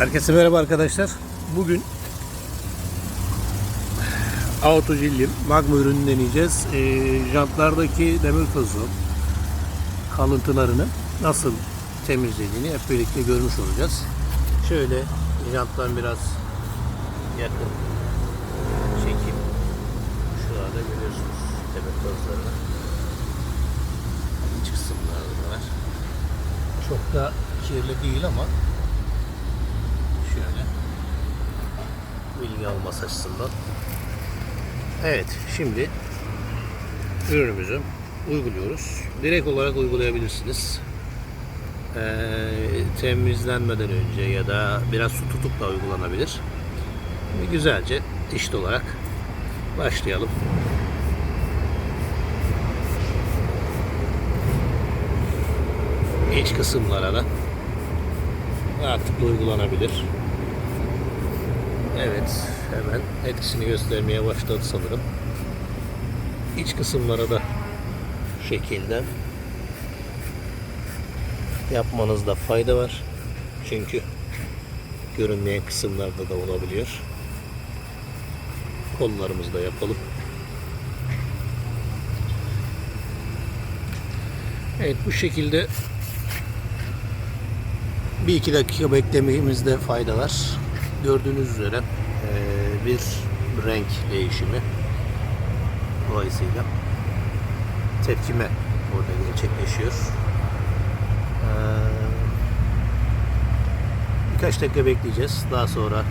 Herkese merhaba arkadaşlar. Bugün Autojillim Magma ürünü deneyeceğiz. Ee, jantlardaki demir tozu kalıntılarını nasıl temizlediğini hep birlikte görmüş olacağız. Şöyle janttan biraz yakın çekim. Şurada görüyorsunuz demir tozlarını. İç kısımlarda var. Çok da kirli değil ama şöyle alması açısından. Evet şimdi ürünümüzü uyguluyoruz. Direkt olarak uygulayabilirsiniz. Ee, temizlenmeden önce ya da biraz su tutup da uygulanabilir. Güzelce diş olarak başlayalım. İç kısımlara da rahatlıkla uygulanabilir. Evet, hemen etkisini göstermeye başladı sanırım. İç kısımlara da şekilde yapmanızda fayda var. Çünkü görünmeyen kısımlarda da olabiliyor. Kollarımızı da yapalım. Evet bu şekilde bir iki dakika beklememizde fayda var. Gördüğünüz üzere eee, bir renk değişimi dolayısıyla tepkime orada gerçekleşiyor. Eee, Birkaç dakika bekleyeceğiz. Daha sonra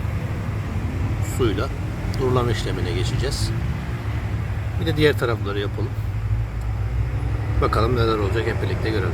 suyla durulama işlemine geçeceğiz. Bir de diğer tarafları yapalım. Bakalım neler olacak hep birlikte görelim.